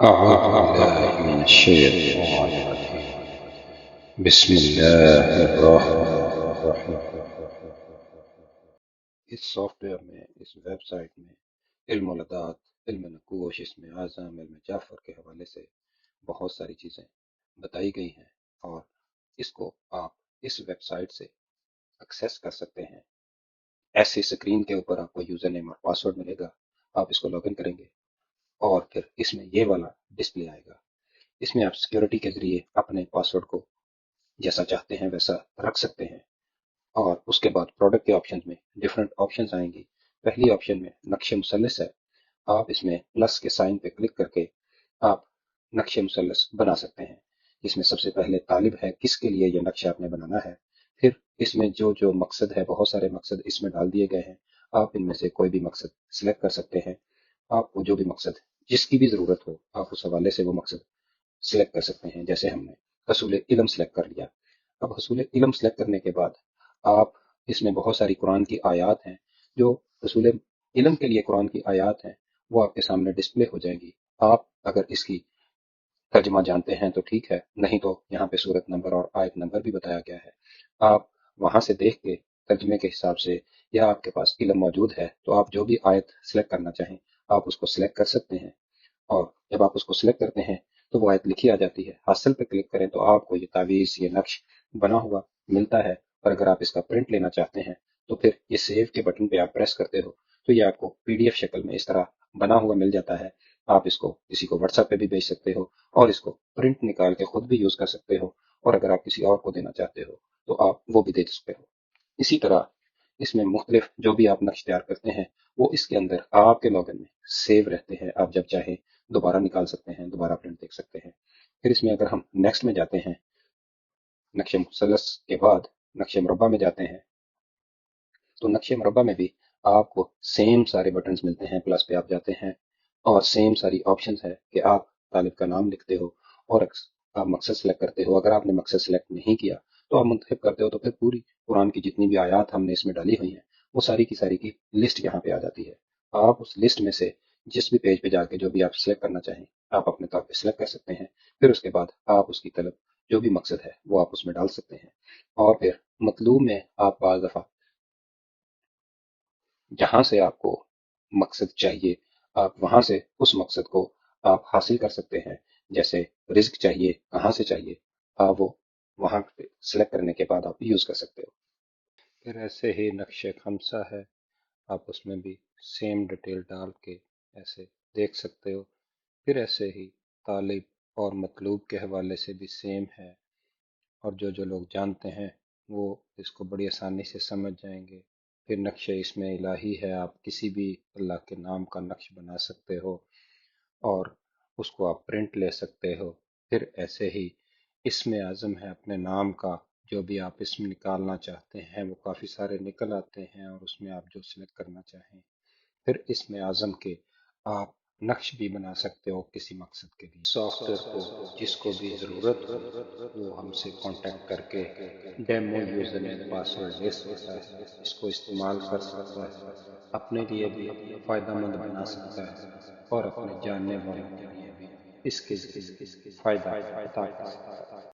أعوذ بالله من الشيطان الرجيم. بسم الله الرحمن الرحیم اس سافٹ ویئر میں، اس ویب سائٹ میں، علم الادات علم نقوش، اسم اعظم، علم جعفر کے حوالے سے بہت ساری چیزیں بتائی گئی ہیں اور اس کو آپ اس ویب سائٹ سے ایکسیس کر سکتے ہیں۔ ایسی اسکرین کے اوپر آپ کو یوزر نیم اور پاسورڈ ملے گا۔ آپ اس کو لاگ ان کریں گے۔ اور پھر اس میں یہ والا ڈسپلے آئے گا۔ اس میں آپ سیکیورٹی کے ذریعے اپنے پاسورڈ کو جیسا چاہتے ہیں ویسا رکھ سکتے ہیں۔ اور اس کے بعد پروڈکٹ کے آپشن میں ڈفرنٹ آپشنز آئیں گی۔ پہلی آپشن میں نقش مثلث ہے۔ آپ اس میں پلس کے سائن پہ کلک کر کے آپ نقش مثلث بنا سکتے ہیں۔ اس میں سب سے پہلے طالب ہے کس کے لیے یہ نقشہ آپ نے بنانا ہے۔ پھر اس میں جو جو مقصد ہے، بہت سارے مقصد اس میں ڈال دیے گئے ہیں۔ آپ ان میں سے کوئی بھی مقصد سلیکٹ کر سکتے ہیں۔ آپ کو جو بھی مقصد جس کی بھی ضرورت ہو، آپ اس حوالے سے وہ مقصد سلیکٹ کر سکتے ہیں، جیسے ہم نے حصول علم سلیکٹ کر لیا۔ اب حصول علم سلیکٹ کرنے کے بعد آپ اس میں بہت ساری قرآن کی آیات ہیں، جو حصول علم کے لیے قرآن کی آیات ہیں، وہ آپ کے سامنے ڈسپلے ہو جائیں گی۔ آپ اگر اس کی ترجمہ جانتے ہیں تو ٹھیک ہے، نہیں تو یہاں پہ صورت نمبر اور آیت نمبر بھی بتایا گیا ہے۔ آپ وہاں سے دیکھ کے ترجمے کے حساب سے یا آپ کے پاس علم موجود ہے، تو آپ جو بھی آیت سلیکٹ کرنا چاہیں آپ اس کو سلیکٹ کر سکتے ہیں۔ اور جب آپ اس کو سلیکٹ کرتے ہیں تو وہ آیت لکھی آ جاتی ہے۔ حاصل پہ کلک کریں تو آپ کو یہ تعویذ، یہ نقش بنا ہوا ملتا ہے۔ اور اگر آپ اس کا پرنٹ لینا چاہتے ہیں تو پھر یہ سیو کے بٹن پہ آپ پریس کرتے ہو تو یہ آپ کو پی ڈی ایف شکل میں اس طرح بنا ہوا مل جاتا ہے۔ آپ اس کو کسی کو واٹس ایپ پہ بھی بھیج سکتے ہو اور اس کو پرنٹ نکال کے خود بھی یوز کر سکتے ہو۔ اور اگر آپ کسی اور کو دینا چاہتے ہو تو آپ وہ بھی دے سکتے ہو۔ اسی طرح اس میں مختلف جو بھی آپ نقش تیار کرتے ہیں، وہ اس کے اندر آپ کے لاگن میں سیو رہتے ہیں۔ آپ جب چاہیں دوبارہ نکال سکتے ہیں، دوبارہ پرنٹ دیکھ سکتے ہیں۔ پھر اس میں اگر ہم نیکسٹ میں جاتے ہیں، نقش مثلث کے بعد نقش مربع میں جاتے ہیں، تو نقش مربع میں بھی آپ کو سیم سارے بٹنز ملتے ہیں۔ پلس پہ آپ جاتے ہیں اور سیم ساری آپشنز ہے کہ آپ طالب کا نام لکھتے ہو اور آپ مقصد سلیکٹ کرتے ہو۔ اگر آپ نے مقصد سلیکٹ نہیں کیا تو آپ منتخب کرتے ہو تو پھر پوری قرآن کی جتنی بھی آیات ہم نے اس میں ڈالی ہوئی ہیں، وہ ساری کی ساری کی لسٹ یہاں پہ آ جاتی ہے۔ آپ اس لسٹ میں سے جس بھی پیج پہ جا کے جو بھی آپ سلیکٹ کرنا چاہیں، آپ اپنے طور پہ سلیکٹ کر سکتے ہیں۔ پھر اس کے بعد آپ اس کی طلب، جو بھی مقصد ہے، وہ آپ اس میں ڈال سکتے ہیں۔ اور پھر مطلوب میں آپ بعض دفعہ جہاں سے آپ کو مقصد چاہیے، آپ وہاں سے اس مقصد کو آپ حاصل کر سکتے ہیں۔ جیسے رزق چاہیے، کہاں سے چاہیے، آپ وہ وہاں پہ سلیکٹ کرنے کے بعد آپ یوز کر سکتے ہو۔ پھر ایسے ہی نقش خمسہ ہے۔ آپ اس میں بھی سیم ڈیٹیل ڈال کے ایسے دیکھ سکتے ہو۔ پھر ایسے ہی طالب اور مطلوب کے حوالے سے بھی سیم ہے۔ اور جو جو لوگ جانتے ہیں وہ اس کو بڑی آسانی سے سمجھ جائیں گے۔ پھر نقش اس میں الہی ہے۔ آپ کسی بھی اللہ کے نام کا نقش بنا سکتے ہو اور اس کو آپ پرنٹ لے سکتے ہو۔ پھر ایسے ہی اسم اعظم ہے، اپنے نام کا جو بھی آپ اسم نکالنا چاہتے ہیں، وہ کافی سارے نکل آتے ہیں اور اس میں آپ جو سلیکٹ کرنا چاہیں، پھر اسم اعظم کے آپ نقش بھی بنا سکتے ہو کسی مقصد کے لیے۔ سافٹ ویئر کو، جس کو بھی ضرورت ہو، وہ ہم سے کانٹیکٹ کر کے ڈیمو یوزر نے پاسورڈ لے سکتا ہے، اس کو استعمال کر سکتا ہے، اپنے لیے بھی فائدہ مند بنا سکتا ہے اور اپنے جاننے والوں کے لیے بھی اس کے فائدہ کر سکتا ہے۔